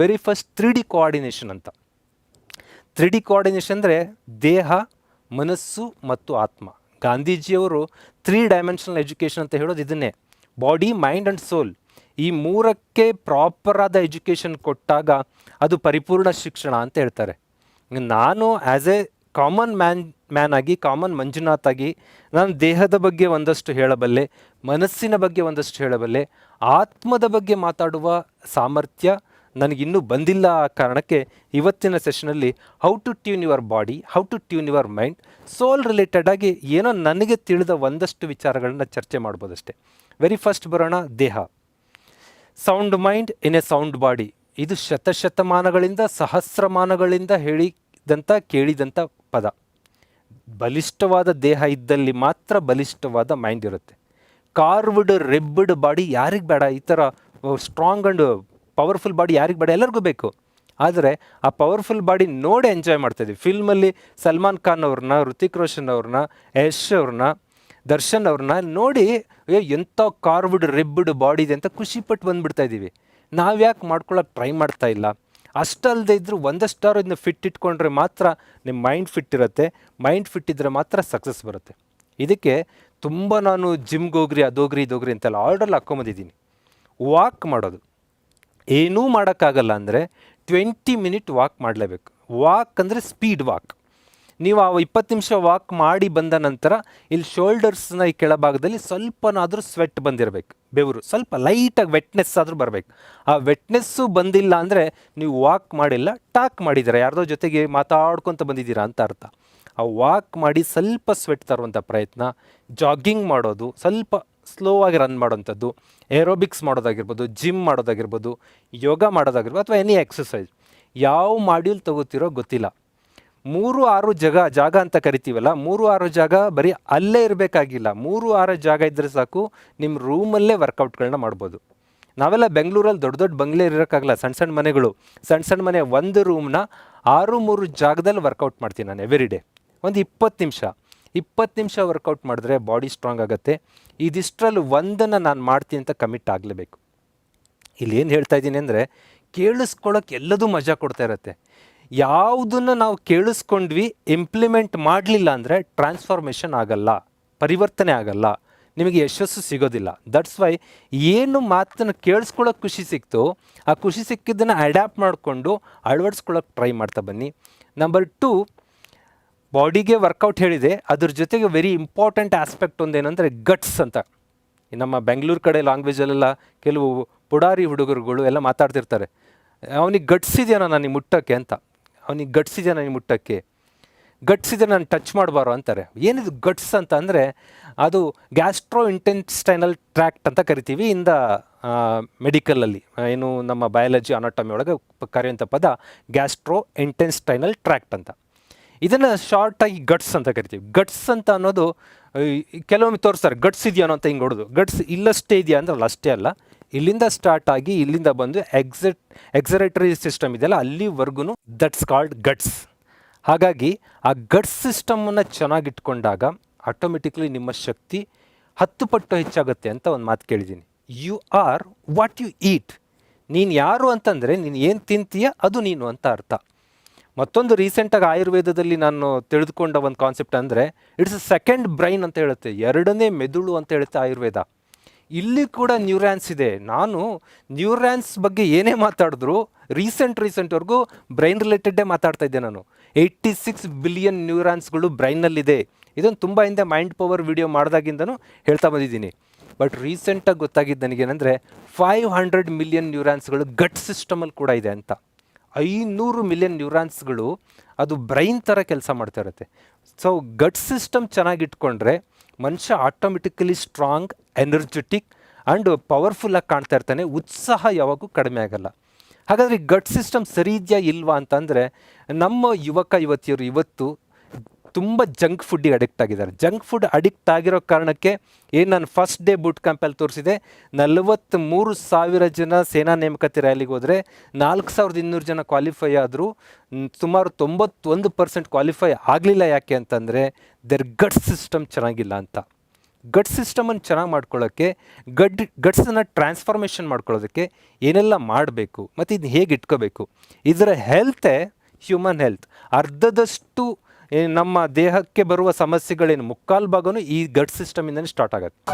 Very first three D coordination ಅಂತ. Three D coordination ಅಂದರೆ ದೇಹ, ಮನಸ್ಸು ಮತ್ತು ಆತ್ಮ. ಗಾಂಧೀಜಿಯವರು ತ್ರೀ ಡೈಮೆನ್ಷನಲ್ ಎಜುಕೇಷನ್ ಅಂತ ಹೇಳೋದು ಇದನ್ನೇ. ಬಾಡಿ ಮೈಂಡ್ ಆ್ಯಂಡ್ ಸೋಲ್ ಈ ಮೂರಕ್ಕೆ ಪ್ರಾಪರ್ ಆದ ಎಜುಕೇಷನ್ ಕೊಟ್ಟಾಗ ಅದು ಪರಿಪೂರ್ಣ ಶಿಕ್ಷಣ ಅಂತ ಹೇಳ್ತಾರೆ. ನಾನು as a common man man ಆಗಿ ಕಾಮನ್ ಮಂಜುನಾಥ್ ಆಗಿ ನಾನು ದೇಹದ ಬಗ್ಗೆ ಒಂದಷ್ಟು ಹೇಳಬಲ್ಲೆ, ಮನಸ್ಸಿನ ಬಗ್ಗೆ ಒಂದಷ್ಟು ಹೇಳಬಲ್ಲೆ, ಆತ್ಮದ ಬಗ್ಗೆ ಮಾತಾಡುವ ಸಾಮರ್ಥ್ಯ ನನಗಿನ್ನೂ ಬಂದಿಲ್ಲ ಆ ಕಾರಣಕ್ಕೆ ಇವತ್ತಿನ ಸೆಷನಲ್ಲಿ how to tune your body how to tune your mind soul related ಆಗಿ ಏನೋ ನನಗೆ ತಿಳಿದ ಒಂದಷ್ಟು ವಿಚಾರಗಳನ್ನು ಚರ್ಚೆ ಮಾಡ್ಬೋದಷ್ಟೇ. ವೆರಿ ಫಸ್ಟ್ ಬರೋಣ, ದೇಹ. Sound mind in a sound body ಇದು ಶತಶತಮಾನಗಳಿಂದ ಸಹಸ್ರಮಾನಗಳಿಂದ ಹೇಳಿದಂಥ ಕೇಳಿದಂಥ ಪದ. ಬಲಿಷ್ಠವಾದ ದೇಹ ಇದ್ದಲ್ಲಿ ಮಾತ್ರ ಬಲಿಷ್ಠವಾದ ಮೈಂಡ್ ಇರುತ್ತೆ. ಕಾರ್ವ್ಡ್ ರೆಬ್ಡ್ ಬಾಡಿ ಯಾರಿಗೆ ಬೇಡ, ಈ ಥರ ಸ್ಟ್ರಾಂಗ್ ಆ್ಯಂಡ್ ಪವರ್ಫುಲ್ ಬಾಡಿ ಯಾರಿಗೆ ಬೇಡ? ಎಲ್ಲರಿಗೂ ಬೇಕು. ಆದರೆ ಆ ಪವರ್ಫುಲ್ ಬಾಡಿ ನೋಡಿ ಎಂಜಾಯ್ ಮಾಡ್ತಾಯಿದ್ವಿ ಫಿಲ್ಮಲ್ಲಿ ಸಲ್ಮಾನ್ ಖಾನ್ ಅವ್ರನ್ನ ಋತಿಕ್ ರೋಷನ್ ಅವ್ರನ್ನ, ಯಶ್ ಅವ್ರನ್ನ, ದರ್ಶನ್ ಅವ್ರನ್ನ ನೋಡಿ ಅಯ್ಯೋ ಎಂಥ ಕಾರ್ವ್ಡ್ ರಿಬ್ಡ್ ಬಾಡಿ ಇದೆ ಅಂತ ಖುಷಿಪಟ್ಟು ಬಂದ್ಬಿಡ್ತಾ ಇದ್ದೀವಿ. ನಾವು ಯಾಕೆ ಮಾಡ್ಕೊಳ್ಳೋಕೆ ಟ್ರೈ ಮಾಡ್ತಾ ಇಲ್ಲ. ಅಷ್ಟಲ್ಲದೆ ಇದ್ದರೂ ಒಂದಷ್ಟಾರು ಇದನ್ನ ಫಿಟ್ ಇಟ್ಕೊಂಡ್ರೆ ಮಾತ್ರ ನಿಮ್ಮ ಮೈಂಡ್ ಫಿಟ್ ಇರುತ್ತೆ. ಮೈಂಡ್ ಫಿಟ್ ಇದ್ದರೆ ಮಾತ್ರ ಸಕ್ಸಸ್ ಬರುತ್ತೆ. ಇದಕ್ಕೆ ತುಂಬ ನಾನು ಜಿಮ್ಗೆ ಹೋಗ್ರಿ ಅದೋಗ್ರಿ ಇದೋಗ್ರಿ ಅಂತೆಲ್ಲ ಆರ್ಡರ್ ಹಾಕ್ಕೊಂಬಂದಿದ್ದೀನಿ ವಾಕ್ ಮಾಡೋದು. ಏನೂ ಮಾಡೋಕ್ಕಾಗಲ್ಲ ಅಂದರೆ ಟ್ವೆಂಟಿ ಮಿನಿಟ್ ವಾಕ್ ಮಾಡಲೇಬೇಕು. ವಾಕ್ ಅಂದರೆ ಸ್ಪೀಡ್ ವಾಕ್ ನೀವು ಆ ಇಪ್ಪತ್ತು ನಿಮಿಷ ವಾಕ್ ಮಾಡಿ ಬಂದ ನಂತರ ಇಲ್ಲಿ ಶೋಲ್ಡರ್ಸ್ನ ಈ ಕೆಳಭಾಗದಲ್ಲಿ ಸ್ವಲ್ಪನಾದರೂ ಸ್ವೆಟ್ ಬಂದಿರಬೇಕು. ಬೆವರು, ಸ್ವಲ್ಪ ಲೈಟಾಗಿ ವೆಟ್ನೆಸ್ ಆದರೂ ಬರಬೇಕು. ಆ ವೆಟ್ನೆಸ್ಸು ಬಂದಿಲ್ಲ ಅಂದರೆ ನೀವು ವಾಕ್ ಮಾಡಿಲ್ಲ ಟಾಕ್ ಮಾಡಿದ್ದೀರಾ, ಯಾರ್ದೋ ಜೊತೆಗೆ ಮಾತಾಡ್ಕೊತ ಬಂದಿದ್ದೀರಾ ಅಂತ ಅರ್ಥ. ಆ ವಾಕ್ ಮಾಡಿ ಸ್ವಲ್ಪ ಸ್ವೆಟ್ ತರುವಂಥ ಪ್ರಯತ್ನ ಜಾಗಿಂಗ್ ಮಾಡೋದು, ಸ್ವಲ್ಪ ಸ್ಲೋ ಆಗಿ ರನ್ ಮಾಡೋವಂಥದ್ದು ಏರೋಬಿಕ್ಸ್ ಮಾಡೋದಾಗಿರ್ಬೋದು, ಜಿಮ್ ಮಾಡೋದಾಗಿರ್ಬೋದು, ಯೋಗ ಮಾಡೋದಾಗಿರ್ಬೋದು ಅಥವಾ ಎನಿ ಎಕ್ಸಸೈಸ್ ಯಾವ ಮಾಡ್ಯೂಲ್ ತಗೋತಿರೋ ಗೊತ್ತಿಲ್ಲ. ಮೂರು ಆರು ಜಾಗ ಜಾಗ ಅಂತ ಕರಿತೀವಲ್ಲ, ಮೂರು ಆರು ಜಾಗ ಬರೀ ಅಲ್ಲೇ ಇರಬೇಕಾಗಿಲ್ಲ. ಮೂರು ಆರು ಜಾಗ ಇದ್ದರೆ ಸಾಕು ನಿಮ್ಮ ರೂಮಲ್ಲೇ ವರ್ಕೌಟ್ಗಳನ್ನ ಮಾಡ್ಬೋದು. ನಾವೆಲ್ಲ ಬೆಂಗಳೂರಲ್ಲಿ ದೊಡ್ಡ ದೊಡ್ಡ ಬಂಗ್ಲೆ ಇರೋಕ್ಕಾಗಲ್ಲ, ಸಣ್ಣ ಸಣ್ಣ ಮನೆಗಳು. ಸಣ್ಣ ಸಣ್ಣ ಮನೆ ಒಂದು ರೂಮ್ನ ಆರು ಮೂರು ಜಾಗದಲ್ಲಿ ವರ್ಕೌಟ್ ಮಾಡ್ತೀನಿ ನಾನು ಎವ್ರಿ ಡೇ ಒಂದು ಇಪ್ಪತ್ತು ನಿಮಿಷ. ಇಪ್ಪತ್ತು ನಿಮಿಷ ವರ್ಕೌಟ್ ಮಾಡಿದ್ರೆ ಬಾಡಿ ಸ್ಟ್ರಾಂಗ್ ಆಗುತ್ತೆ. ಇದಿಷ್ಟರಲ್ಲಿ ಒಂದನ್ನು ನಾನು ಮಾಡ್ತೀನಿ ಅಂತ ಕಮಿಟ್ ಆಗಲೇಬೇಕು. ಇಲ್ಲಿ ಏನು ಹೇಳ್ತಾ ಇದ್ದೀನಿ ಅಂದರೆ ಕೇಳಿಸ್ಕೊಳ್ಳೋಕೆ ಎಲ್ಲದೂ ಮಜಾ ಕೊಡ್ತಾ ಇರುತ್ತೆ. ಯಾವುದನ್ನು ನಾವು ಕೇಳಿಸ್ಕೊಂಡ್ವಿ ಇಂಪ್ಲಿಮೆಂಟ್ ಮಾಡಲಿಲ್ಲ ಅಂದರೆ ಟ್ರಾನ್ಸ್ಫಾರ್ಮೇಷನ್ ಆಗಲ್ಲ, ಪರಿವರ್ತನೆ ಆಗಲ್ಲ, ನಿಮಗೆ ಯಶಸ್ಸು ಸಿಗೋದಿಲ್ಲ. ದಟ್ಸ್ ವೈ ಏನು ಮಾತನ್ನು ಕೇಳಿಸ್ಕೊಳ್ಳೋಕೆ ಖುಷಿ ಸಿಕ್ತು, ಆ ಖುಷಿ ಸಿಕ್ಕಿದ್ದನ್ನು ಅಡ್ಯಾಪ್ಟ್ ಮಾಡಿಕೊಂಡು ಅಳವಡಿಸ್ಕೊಳ್ಳೋಕೆ ಟ್ರೈ ಮಾಡ್ತಾ ಬನ್ನಿ. ನಂಬರ್ ಟು ಬಾಡಿಗೆ ವರ್ಕೌಟ್ ಹೇಳಿದೆ, ಅದ್ರ ಜೊತೆಗೆ ವೆರಿ ಇಂಪಾರ್ಟೆಂಟ್ ಆಸ್ಪೆಕ್ಟ್ ಒಂದೇನೆಂದರೆ ಗಟ್ಸ್ ಅಂತ. ನಮ್ಮ ಬೆಂಗಳೂರು ಕಡೆ ಲ್ಯಾಂಗ್ವೇಜಲ್ಲೆಲ್ಲ ಕೆಲವು ಪುಡಾರಿ ಹುಡುಗರುಗಳು ಎಲ್ಲ ಮಾತಾಡ್ತಿರ್ತಾರೆ. ಅವನಿಗೆ ಗಟ್ಸ್ ಇದೆಯಾ ನನಗೆ ಮುಟ್ಟಕ್ಕೆ ಅಂತ. ಅವನಿಗೆ ಗಟ್ಸ್ ಇದೆಯಾ ನನಗೆ ಮುಟ್ಟಕ್ಕೆ ಗಟ್ಸ್ ಇದೆ ನಾನು ಟಚ್ ಮಾಡಬಾರೋ ಅಂತಾರೆ. ಏನಿದು ಗಟ್ಸ್ ಅಂತ ಅಂದರೆ ಅದು ಗ್ಯಾಸ್ಟ್ರೋ ಇಂಟೆನ್ಸ್ಟೈನಲ್ ಟ್ರ್ಯಾಕ್ಟ್ ಅಂತ ಕರಿತೀವಿ, ಇಂದ ಮೆಡಿಕಲಲ್ಲಿ ಏನು ನಮ್ಮ ಬಯಾಲಜಿ ಅನಾಟಮಿ ಒಳಗೆ ಕರೆಯುವಂಥ ಪದ ಗ್ಯಾಸ್ಟ್ರೋ ಇಂಟೆನ್ಸ್ಟೈನಲ್ ಟ್ರ್ಯಾಕ್ಟ್ ಅಂತ. ಇದನ್ನು ಶಾರ್ಟಾಗಿ ಗಟ್ಸ್ ಅಂತ ಕರಿತೀವಿ. ಗಟ್ಸ್ ಅಂತ ಅನ್ನೋದು ಕೆಲವೊಮ್ಮೆ ತೋರಿಸ್ತಾರೆ ಗಟ್ಸ್ ಇದೆಯೋ ಅಂತ ಹಿಂಗೆ ಹೊಡೋದು. ಗಟ್ಸ್ ಇಲ್ಲಷ್ಟೇ ಇದೆಯಾ ಅಂದ್ರೆ ಅಷ್ಟೇ ಅಲ್ಲ. ಇಲ್ಲಿಂದ ಸ್ಟಾರ್ಟ್ ಆಗಿ, ಇಲ್ಲಿಂದ ಬಂದು ಎಕ್ಸೆಟ್ ಎಕ್ಸರೇಟರಿ ಸಿಸ್ಟಮ್ ಇದೆಯಲ್ಲ ಅಲ್ಲಿವರೆಗೂ ದಟ್ಸ್ ಕಾಲ್ಡ್ ಗಟ್ಸ್ ಹಾಗಾಗಿ ಆ ಗಟ್ಸ್ ಸಿಸ್ಟಮನ್ನು ಚೆನ್ನಾಗಿಟ್ಕೊಂಡಾಗ ಆಟೋಮೆಟಿಕ್ಲಿ ನಿಮ್ಮ ಶಕ್ತಿ ಹತ್ತು ಪಟ್ಟು ಹೆಚ್ಚಾಗುತ್ತೆ ಅಂತ ಒಂದು ಮಾತು ಕೇಳಿದ್ದೀನಿ. You are what you eat ನೀನು ಯಾರು ಅಂತಂದರೆ, ನೀನು ಏನು ತಿಂತೀಯ, ಅದು ನೀನು ಅಂತ ಅರ್ಥ. ಮತ್ತೊಂದು ರೀಸೆಂಟಾಗಿ ಆಯುರ್ವೇದದಲ್ಲಿ ನಾನು ತಿಳಿದುಕೊಂಡ ಒಂದು ಕಾನ್ಸೆಪ್ಟ್ ಅಂದರೆ ಇಟ್ಸ್ ಅ ಸೆಕೆಂಡ್ ಬ್ರೈನ್ ಅಂತ ಹೇಳುತ್ತೆ, ಎರಡನೇ ಮೆದುಳು ಅಂತ ಹೇಳುತ್ತೆ ಆಯುರ್ವೇದ. ಇಲ್ಲಿ ಕೂಡ ನ್ಯೂರ್ಯಾನ್ಸ್ ಇದೆ. ನಾನು ನ್ಯೂರ್ಯಾನ್ಸ್ ಬಗ್ಗೆ ಏನೇ ಮಾತಾಡಿದ್ರು ರೀಸೆಂಟ್ ರೀಸೆಂಟ್ವರೆಗೂ ಬ್ರೈನ್ ರಿಲೇಟೆಡ್ಡೇ ಮಾತಾಡ್ತಾ ಇದ್ದೆ ನಾನು. ಏಯ್ಟಿ ಸಿಕ್ಸ್ ಬಿಲಿಯನ್ ನ್ಯೂರಾನ್ಸ್ಗಳು ಬ್ರೈನಲ್ಲಿದೆ ಇದೊಂದು ತುಂಬ ಹಿಂದೆ ಮೈಂಡ್ ಪವರ್ ವಿಡಿಯೋ ಮಾಡಿದಾಗಿಂದನೂ ಹೇಳ್ತಾ ಬಂದಿದ್ದೀನಿ. ಬಟ್ ರೀಸೆಂಟಾಗಿ ಗೊತ್ತಾಗಿದ್ದು ನನಗೇನೆಂದರೆ ಫೈವ್ ಹಂಡ್ರೆಡ್ ಮಿಲಿಯನ್ ನ್ಯೂರಾನ್ಸ್ಗಳು ಗಟ್ ಸಿಸ್ಟಮಲ್ಲಿ ಕೂಡ ಇದೆ ಅಂತ. ಐನೂರು ಮಿಲಿಯನ್ ನ್ಯೂರಾನ್ಸ್ಗಳು ಅದು ಬ್ರೈನ್ ಥರ ಕೆಲಸ ಮಾಡ್ತಾ ಇರುತ್ತೆ. ಸೊ ಗಟ್ ಸಿಸ್ಟಮ್ ಚೆನ್ನಾಗಿಟ್ಕೊಂಡ್ರೆ ಮನುಷ್ಯ ಆಟೋಮೆಟಿಕಲಿ ಸ್ಟ್ರಾಂಗ್ ಎನರ್ಜೆಟಿಕ್ ಆ್ಯಂಡ್ ಪವರ್ಫುಲ್ಲಾಗಿ ಕಾಣ್ತಾ ಇರ್ತಾನೆ. ಉತ್ಸಾಹ ಯಾವಾಗೂ ಕಡಿಮೆ ಆಗಲ್ಲ. ಹಾಗಾದರೆ ಗಟ್ ಸಿಸ್ಟಮ್ ಸರಿ ಇದೆಯಾ ಇಲ್ವಾ ಅಂತಂದರೆ ನಮ್ಮ ಯುವಕ, ಯುವತಿಯರು ಇವತ್ತು ತುಂಬ ಜಂಕ್ ಫುಡ್ಡಿಗೆ ಅಡಿಕ್ಟ್ ಆಗಿದ್ದಾರೆ. ಜಂಕ್ ಫುಡ್ ಅಡಿಕ್ಟ್ ಆಗಿರೋ ಕಾರಣಕ್ಕೆ ಏನು ನಾನು ಫಸ್ಟ್ ಡೇ ಬೂಟ್ ಕ್ಯಾಂಪಲ್ಲಿ ತೋರಿಸಿದೆ ನಲವತ್ತ್ಮೂರು ಸಾವಿರ ಜನ ಸೇನಾ ನೇಮಕಾತಿ ರ್ಯಾಲಿಗೆ ಹೋದರೆ ನಾಲ್ಕು ಸಾವಿರದ ಇನ್ನೂರು ಜನ ಕ್ವಾಲಿಫೈ ಆದರೂ ಸುಮಾರು ತೊಂಬತ್ತೊಂದು ಪರ್ಸೆಂಟ್ ಕ್ವಾಲಿಫೈ ಆಗಲಿಲ್ಲ ಯಾಕೆ ಅಂತಂದರೆ ದೆರ್ ಗಟ್ ಸಿಸ್ಟಮ್ ಚೆನ್ನಾಗಿಲ್ಲ ಅಂತ. ಗಟ್ ಸಿಸ್ಟಮನ್ನು ಚೆನ್ನಾಗಿ ಮಾಡ್ಕೊಳ್ಳೋಕ್ಕೆ ಗಡ್ ಗಟ್ಸನ್ನು ಟ್ರಾನ್ಸ್ಫಾರ್ಮೇಷನ್ ಮಾಡ್ಕೊಳ್ಳೋದಕ್ಕೆ ಏನೆಲ್ಲ ಮಾಡಬೇಕು ಮತ್ತು ಇದು ಹೇಗೆ ಇಟ್ಕೋಬೇಕು, ಇದರ ಹೆಲ್ತೇ ಹ್ಯೂಮನ್ ಹೆಲ್ತ್ ಅರ್ಧದಷ್ಟು ನಮ್ಮ ದೇಹಕ್ಕೆ ಬರುವ ಸಮಸ್ಯೆಗಳೇನು? ಮುಕ್ಕಾಲು ಭಾಗನೂ ಈ ಗಟ್ ಸಿಸ್ಟಮಿಂದನೇ ಸ್ಟಾರ್ಟ್ ಆಗುತ್ತೆ.